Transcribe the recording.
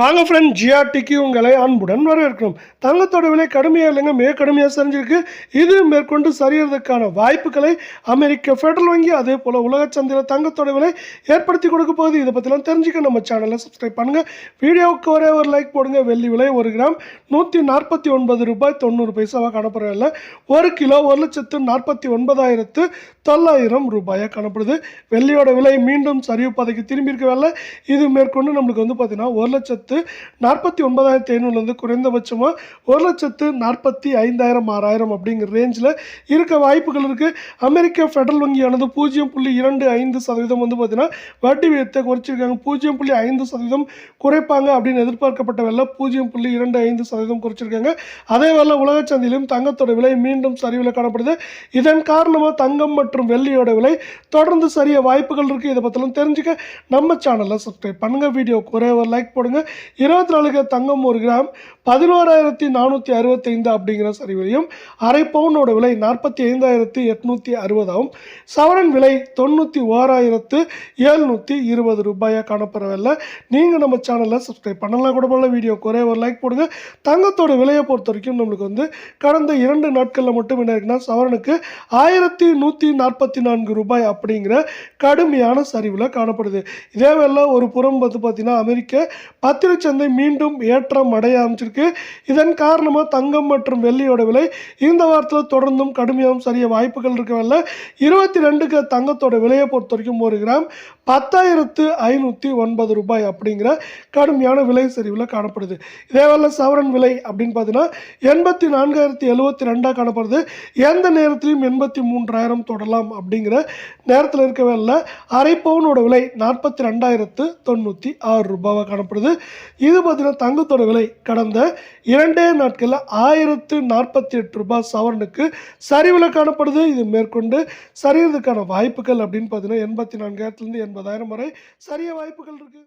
வாங்க ஃப்ரெண்ட் ஜிஆர்டிக்கு உங்களை அன்புடன் வரவேற்கிறோம். தங்கத்தோட விலை கடுமையாக இல்லைங்க மிக கடுமையாக சரிஞ்சிருக்கு. இது மேற்கொண்டு சரியறதுக்கான வாய்ப்புகளை அமெரிக்க ஃபெடரல் வங்கி அதே போல் உலக சந்தையில் தங்கத்தோட விலை ஏற்படுத்தி கொடுக்க போகுது. இதை பற்றிலாம் தெரிஞ்சுக்க நம்ம சேனலை சப்ஸ்கிரைப் பண்ணுங்கள் வீடியோவுக்கு ஒரே ஒரு லைக் போடுங்க. வெள்ளி விலை ஒரு கிராம் நூற்றி நாற்பத்தி ஒன்பது ரூபாய் தொண்ணூறு பைசாவாக காணப்படுறதில்ல ஒரு கிலோ ஒரு லட்சத்து நாற்பத்தி ஒன்பதாயிரத்து தொள்ளாயிரம் ரூபாயாக காணப்படுது. வெள்ளியோட விலை மீண்டும் சரிவு பாதைக்கு திரும்பி இருக்கவில்லை இது மேற்கொண்டு நம்மளுக்கு வந்து பார்த்தீங்கன்னா ஒரு லட்சத்து நாற்பத்தி ஒன்பதாயிரத்தி ஐநூறுலேருந்து குறைந்தபட்சமாக ஒரு லட்சத்து நாற்பத்தி ஐந்தாயிரம் ஆறாயிரம் அப்படிங்கிற ரேஞ்சில் இருக்க வாய்ப்புகள் இருக்குது அமெரிக்க ஃபெடரல் வங்கியானது பூஜ்ஜியம் புள்ளி இரண்டு ஐந்து சதவீதம் வந்து பார்த்தீங்கன்னா வட்டி விகிதத்தை குறைச்சிருக்காங்க. பூஜ்ஜியம் புள்ளி ஐந்து சதவீதம் குறைப்பாங்க அப்படின்னு எதிர்பார்க்கப்பட்ட வேலை பூஜ்ஜியம் புள்ளி இரண்டு ஐந்து சதவீதம் குறைச்சிருக்காங்க. அதே வேலை உலக சந்தையிலும் தங்கத்தோட விலை மீண்டும் சரிவில் காணப்படுது. இதன் காரணமாக தங்கம் மற்றும் வெள்ளியோட விலை தொடர்ந்து சரிய வாய்ப்புகள் இருக்குது இதை பற்றிலும் தெரிஞ்சுக்க நம்ம சேனலை சப்ஸ்கிரைப் பண்ணுங்கள் வீடியோக்கு ஒரே ஒரு லைக் போடுங்க. இருபத்தி நாலுக்கு தங்கம் ஒரு கிராம் பதினோராயிரத்தி நானூற்றி அறுபத்தைந்து அப்படிங்கிற சரிவிலையும் அரை பவுனோட விலை நாற்பத்தி ஐந்தாயிரத்தி எட்நூற்றி அறுபதாகவும் சவரன் விலை தொண்ணூற்றி ஓராயிரத்து ஏழ்நூற்றி இருபது ரூபாயாக காணப்படவில்லை. நீங்கள் நம்ம சேனலை சப்ஸ்கிரைப் பண்ணலாம் கூட பண்ணல வீடியோ குறைய ஒரு லைக் போடுங்க. தங்கத்தோட விலையை பொறுத்த வரைக்கும் நம்மளுக்கு வந்து கடந்த இரண்டு நாட்களில் மட்டும் என்ன இருக்குன்னா சவரனுக்கு ஆயிரத்தி நூற்றி நாற்பத்தி நான்கு ரூபாய் அப்படிங்கிற கடுமையான சரிவில் காணப்படுது. இதே வேளை ஒரு புறம் பார்த்து பார்த்தீங்கன்னா அமெரிக்க பத்து பத்திரச்சந்தை மீண்டும் ஏற்றம் அடைய ஆரம்பிச்சிருக்கு. இதன் காரணமாக தங்கம் மற்றும் வெள்ளியோட விலை இந்த வாரத்தில் தொடர்ந்தும் கடுமையாகவும் சரிய வாய்ப்புகள் இருக்கவில்லை. இருபத்தி ரெண்டுக்கு தங்கத்தோட விலையை பொறுத்த வரைக்கும் ஒரு கிராம் பத்தாயிரத்து ஐநூற்றி ஒன்பது ரூபாய் அப்படிங்கிற கடுமையான விலை சரிவில் காணப்படுது. இதே சவரன் விலை அப்படின்னு பார்த்தீங்கன்னா எண்பத்தி நான்காயிரத்தி எழுபத்தி ரெண்டாக காணப்படுது. எந்த நேரத்திலையும் எண்பத்தி மூன்றாயிரம் தொடலாம் அப்படிங்கிற நேரத்தில் இருக்கவே இல்லை. அரை பவுனோட விலை நாற்பத்தி ரெண்டாயிரத்து தொண்ணூற்றி ஆறு ரூபாவாக காணப்படுது. இது பார்த்தீங்கன்னா தங்கத்தோட விலை கடந்த இரண்டே நாட்களில் ஆயிரத்து நாற்பத்தி எட்டு ரூபாய் சவரனுக்கு சரிவில் காணப்படுது. இது மேற்கொண்டு சரியறதுக்கான வாய்ப்புகள் அப்படின்னு பார்த்தீங்கன்னா எண்பத்தி நான்காயிரத்துலேருந்து எண்பதாயிரம் வரை சரிய வாய்ப்புகள் இருக்குது